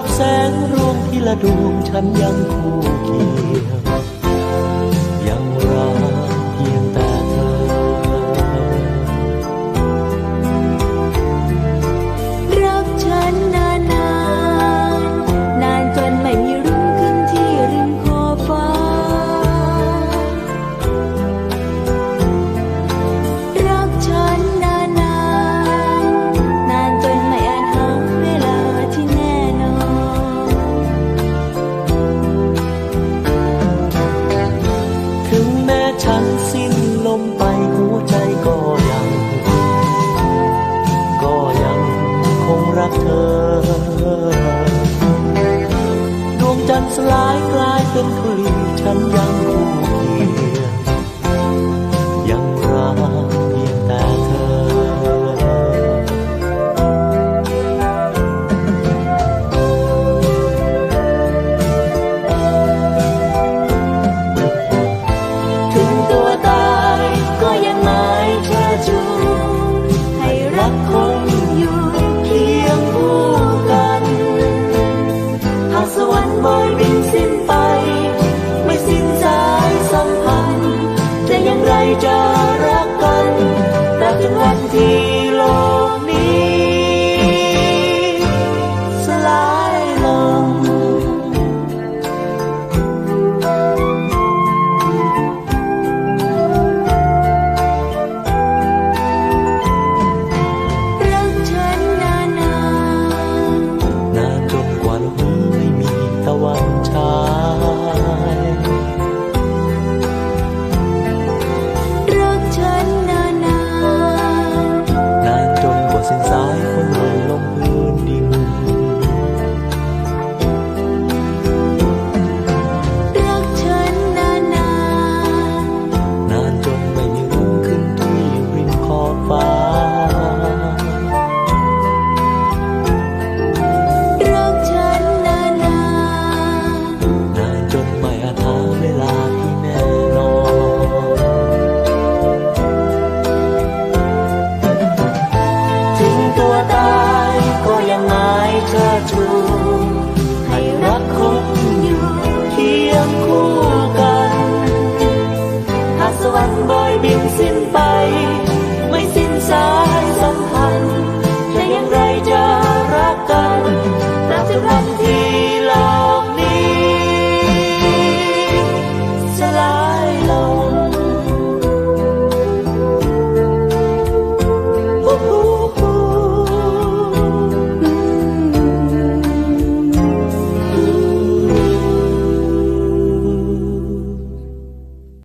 ับแสงรวงที่ละดวงฉันยังคู่เคียง เธอ ดวงจันทร์สลายกลายเป็นธุลีฉันยังคู่เคียงยังรัก บินสิ้นไป ไม่สิ้นสายสัมพันธ์ จะย่งไรจะรักกันรักจนวันที่ tan bơi biến xin bay.